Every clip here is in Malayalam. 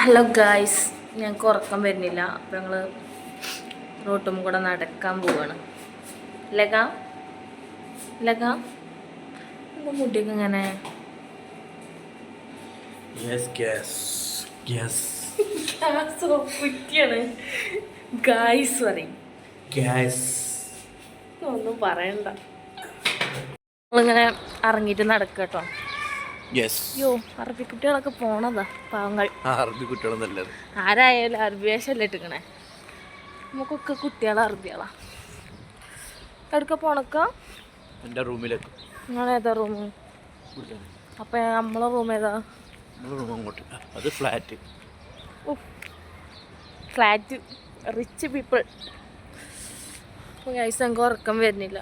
ഹലോ ഗായ്സ് ഞങ്ങൾക്ക് ഉറക്കം വരുന്നില്ല. അപ്പം ഞങ്ങൾ റോട്ടും കൂടെ നടക്കാൻ പോവാണ്. ലഗ? ലഗ? മുടിയൊക്കെ ഇങ്ങനെ? കുറ്റിയാണ്. ഗായ്സ് പറയും. ഒന്നും പറയണ്ട. നമ്മളിങ്ങനെ ഇറങ്ങിയിട്ട് നടക്കുക കേട്ടോ അയ്യോ അറബി കുട്ടികളൊക്കെ പോണതാ പാവങ്ങൾ. അറബി കുട്ടികളും നല്ലത്. ആരായാലും അറബി വേഷമല്ലേ ഇട്ടിക്കണേ? നമുക്കൊക്കെ കുട്ടികളെ അറബികളാ. എടുക്ക പോണക്ക? എന്റെ റൂമിലേക്ക്. നിങ്ങളേതാ റൂം? അപ്പൊ നമ്മളെ റൂം ഏതാ? റൂം അങ്ങോട്ട്. അത് ഫ്ലാറ്റ്. ഫ്ലാറ്റ് റിച്ച് പീപ്പിൾ അപ്പോൾ ഗൈസ് ഞങ്ങൾക്ക് ഉറക്കം വരുന്നില്ല.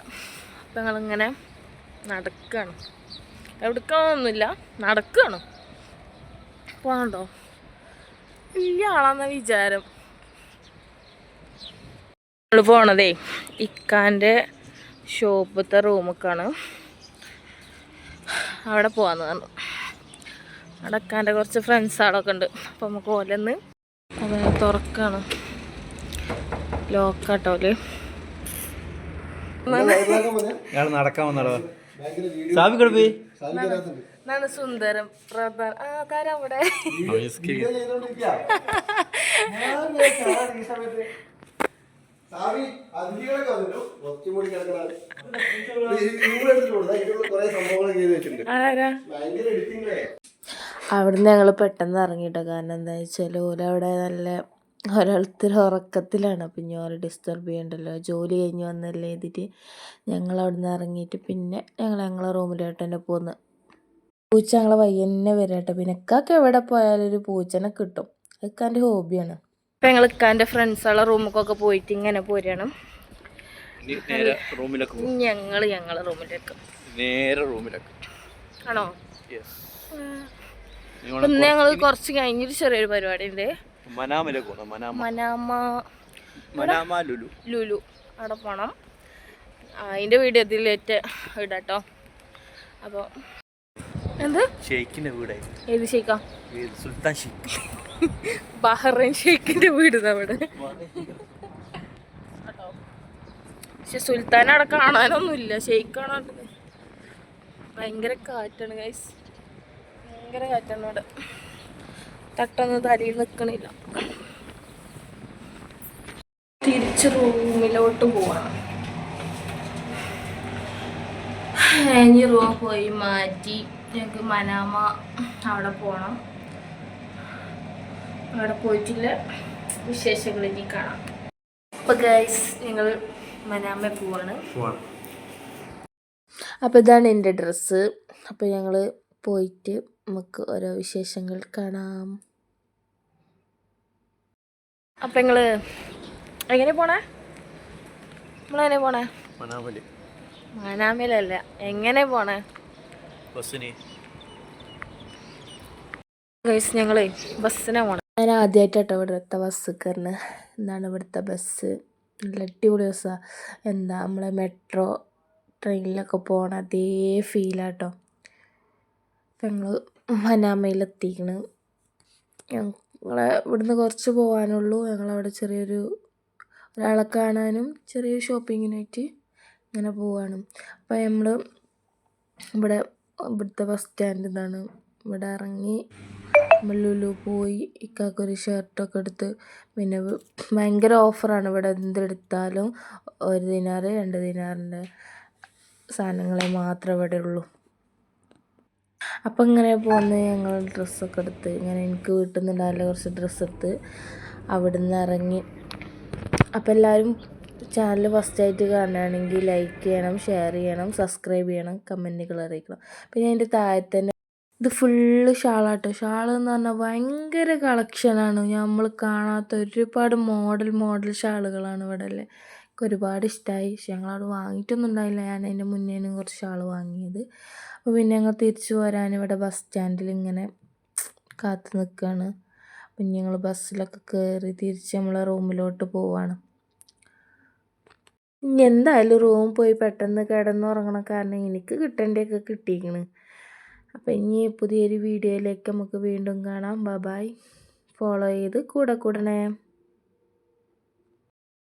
അപ്പം ഞങ്ങളിങ്ങനെ നടക്കുകയാണ് എവിടേക്കാണൊന്നുമില്ല നടക്കുകയാണ് പോകണ്ടോ വലിയ ആളാന്ന വിചാരം. നമ്മൾ പോണതേ ഇക്കാന്റെ ഷോപ്പത്തെ റൂമൊക്കെയാണ് അവിടെ പോവാന്ന് പറഞ്ഞു. അവിടെ ഇക്കാന്റെ കുറച്ച് ഫ്രണ്ട്സ് ആളൊക്കെ ഉണ്ട്. അപ്പോൾ നമുക്ക് ഓലെന്ന് അത് തുറക്കാണ്. ലോക്കാട്ടോൽ നടക്കാൻ വന്നോ സാബി കിടപ്പി എന്നാണ് സുന്ദരം. പ്രധാന ആ താരവിടെ അവിടുന്ന് ഞങ്ങൾ പെട്ടെന്ന് ഇറങ്ങിയിട്ടോ കാരണം എന്താ വെച്ചാൽ അവിടെ നല്ല ഒരാൾത്തിരി ഉറക്കത്തിലാണ്. അപ്പം ഇനി ഓരോ ഡിസ്റ്റർബ് ചെയ്യണ്ടല്ലോ. ജോലി കഴിഞ്ഞ് വന്നല്ലേ എഴുതിയിട്ട് ഞങ്ങൾ അവിടെ നിന്ന് ഇറങ്ങിയിട്ട് പിന്നെ ഞങ്ങൾ ഞങ്ങളെ റൂമിലോട്ട് തന്നെ പോന്ന്. പൂച്ച ഞങ്ങളെ വയ്യന്നെ വരട്ടെ പിന്നെ ഇക്കാക്ക് എവിടെ പോയാലും ഒരു പൂച്ചനെ കിട്ടും. ഇക്കാന്റെ ഹോബിയാണ്. ഇപ്പം ഞങ്ങൾ ഇക്കാന്റെ ഫ്രണ്ട്സുള്ള റൂമൊക്കെ പോയിട്ട് ഇങ്ങനെ പോരണം. നേരെ റൂമിലേക്ക് പോകും ഞങ്ങൾ ഞങ്ങളെ റൂമിലേക്ക്. നേരെ റൂമിലേക്ക്. ആണോ? ഇന്ന് ഞങ്ങൾ കുറച്ച് കഴിഞ്ഞൊരു ചെറിയൊരു പരിപാടി ഉണ്ട് മനാമിലേക്ക് പോകണം Manama. Manama. Manama Lulu. Lulu. അവിടെ പോകണം അതിന്റെ വീഡിയോ ഇതിലേറ്റ് ഇടാട്ടോ അപ്പോൾ എന്ത്? ഷെയ്ഖിന്റെ വീടായി. ഏത് ഷെയ്ക്കാം സുൽത്താൻ ഷെയ്ഖ്. ബഹ്റൈൻ ഷെയ്ക്കിന്റെ വീട് അവിടെ. പക്ഷെ സുൽത്താൻ അവിടെ കാണാനൊന്നുമില്ല. ഷെയ്ഖ് കാണാൻ ഭയങ്കര കാറ്റാണ് ഗൈസ് ഭയങ്കര കാറ്റാണ് അവിടെ. തട്ടൊന്നും തലയിൽ നിൽക്കണില്ല തിരിച്ച് റൂമിലോട്ട് പോവാണ് ഇനി റൂം പോയി മാറ്റി ഞങ്ങൾക്ക് മനാമ അവിടെ പോകണം അവിടെ പോയിട്ടില്ല. വിശേഷങ്ങൾ ഇനി കാണാം. അപ്പോൾ ഗൈസ് ഞങ്ങൾ മനാമ പോവാണ്. അപ്പോൾ ഇതാണ് എന്റെ ഡ്രസ്സ്. അപ്പോൾ ഞങ്ങൾ പോയിട്ട് നമുക്ക് ഓരോ വിശേഷങ്ങൾ കാണാം. അപ്പം നിങ്ങൾ എങ്ങനെ പോണേ? നമ്മളെങ്ങനെ പോണേ? മനാമലി. മനാമലല്ല എങ്ങനെ പോണേ? ബസ്സിന്. ഗൈസ് ഞങ്ങളേ ബസ്സിനെ പോണേ. ഞാൻ ആദ്യമായിട്ടാട്ടോ ഇവിടുത്തെ ബസ് കയറുന്നത് എന്താണ് ഇവിടുത്തെ ബസ്. നല്ല അടിപൊളി ബസ്സാണ് എന്താ നമ്മളെ മെട്രോ ട്രെയിനിലൊക്കെ പോണ അതേ ഫീലാട്ടോ അപ്പം ഞങ്ങൾ മനാമയിലെത്തിക്കണ്. ഞങ്ങളെ ഇവിടുന്ന് കുറച്ച് പോകാനുള്ളൂ ഞങ്ങളവിടെ ചെറിയൊരു ഒരാളെ കാണാനും ചെറിയ ഷോപ്പിങ്ങിനായിട്ട് ഇങ്ങനെ പോവാണ്. അപ്പോൾ നമ്മൾ ഇവിടെ ഇവിടുത്തെ ബസ് സ്റ്റാൻഡ് ഇതാണ്. ഇവിടെ ഇറങ്ങി നമ്മൾ ലുലു പോയി ഇക്കാക്കൊരു ഷർട്ടൊക്കെ എടുത്ത് പിന്നെ ഭയങ്കര ഓഫറാണ് ഇവിടെ എന്തെടുത്താലും. ഒരു ദിനാറ് രണ്ട് ദിനാറിന്റെ സാധനങ്ങളെ മാത്രമേ ഇവിടെ ഉള്ളൂ അപ്പം ഇങ്ങനെ പോന്ന് ഞങ്ങൾ ഡ്രസ്സൊക്കെ എടുത്ത് ഇങ്ങനെ എനിക്ക് വീട്ടിൽ നിന്ന് ഉണ്ടാവില്ല കുറച്ച് ഡ്രസ്സ് എടുത്ത് അവിടെ നിന്ന് ഇറങ്ങി. അപ്പം എല്ലാവരും ചാനൽ ഫസ്റ്റായിട്ട് കാണുകയാണെങ്കിൽ ലൈക്ക് ചെയ്യണം ഷെയർ ചെയ്യണം സബ്സ്ക്രൈബ് ചെയ്യണം കമന്റുകൾ അറിയിക്കണം. പിന്നെ അതിന്റെ താഴെ തന്നെ ഇത് ഫുള്ള് ഷാളാട്ടോ. ഷാൾ എന്ന് പറഞ്ഞാൽ ഭയങ്കര കളക്ഷനാണ് നമ്മൾ കാണാത്ത ഒരുപാട് മോഡൽ മോഡൽ ഷാളുകളാണ് ഇവിടെ അല്ലേ എനിക്ക് ഒരുപാട് ഇഷ്ടമായി പക്ഷെ ഞങ്ങളവിടെ വാങ്ങിയിട്ടൊന്നും ഉണ്ടായില്ല ഞാൻ അതിന്റെ മുന്നേനും കുറച്ച് ഷാൾ വാങ്ങിയത്. അപ്പോൾ പിന്നെ ഞങ്ങൾ തിരിച്ചു വരാൻ ഇവിടെ ബസ് സ്റ്റാൻഡിൽ ഇങ്ങനെ കാത്തു നിൽക്കുകയാണ്. പിന്നെ ഞങ്ങൾ ബസ്സിലൊക്കെ കയറി തിരിച്ച് നമ്മളെ റൂമിലോട്ട് പോവാണ്. ഇനി എന്തായാലും റൂം പോയി പെട്ടെന്ന് കിടന്നുറങ്ങണ കാരണം എനിക്ക് കിട്ടേണ്ടതൊക്കെ കിട്ടിയിരിക്കണ്. അപ്പം ഇനി പുതിയൊരു വീഡിയോയിലേക്ക് നമുക്ക് വീണ്ടും കാണാം. ബബായ് ബായ് ഫോളോ ചെയ്ത് കൂടെ കൂടണേ.